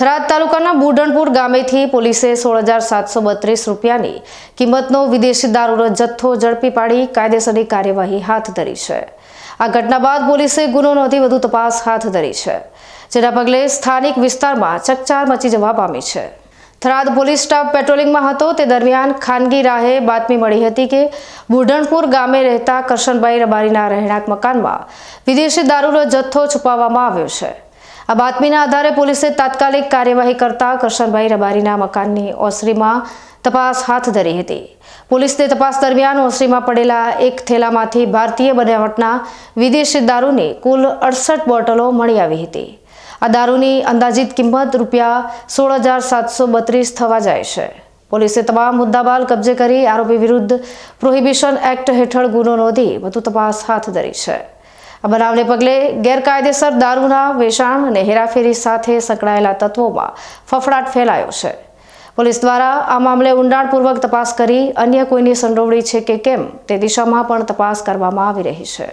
થરાદ તાલુકાના બુઢણપુર ગામેથી પોલીસે સોળ હજાર સાતસો બત્રીસ રૂપિયાની કિંમતનો વિદેશી દારૂનો જથ્થો ઝડપી પાડી કાયદેસરની કાર્યવાહી હાથ ધરી છે. આ ઘટના બાદ પોલીસે ગુનો નોંધી વધુ તપાસ હાથ ધરી છે, જેના પગલે સ્થાનિક વિસ્તારમાં ચકચાર મચી જવા પામી છે. થરાદ પોલીસ સ્ટાફ પેટ્રોલિંગમાં હતો, તે દરમિયાન ખાનગી રાહે બાતમી મળી હતી કે બુઢણપુર ગામે રહેતા કરશનભાઈ રબારીના રહેણાંક મકાનમાં વિદેશી દારૂનો જથ્થો છુપાવવામાં આવ્યો છે. આ બાતમીના આધારે પોલીસે તાત્કાલિક કાર્યવાહી કરતા કરશનભાઈ રબારીના મકાનની ઓસરીમાં તપાસ હાથ ધરી હતી. પોલીસને તપાસ દરમિયાન ઓસરીમાં પડેલા એક થેલામાંથી ભારતીય બનાવટના વિદેશી દારૂની કુલ અડસઠ બોટલો મળી આવી હતી. આ દારૂની અંદાજિત કિંમત રૂપિયા સોળ હજાર સાતસો બત્રીસ થવા જાય છે. પોલીસે તમામ મુદ્દામાલ કબજે કરી આરોપી વિરુદ્ધ પ્રોહિબિશન એક્ટ હેઠળ ગુનો નોંધી વધુ તપાસ હાથ ધરી છે. આ બનાવને પગલે ગેરકાયદેસર દારૂના વેચાણ અને હેરાફેરી સાથે સંકળાયેલા તત્વોમાં ફફડાટ ફેલાયો છે. પોલીસ દ્વારા આ મામલે ઊંડાણપૂર્વક તપાસ કરી અન્ય કોઈની સંડોવણી છે કે કેમ તે દિશામાં પણ તપાસ કરવામાં આવી રહી છે.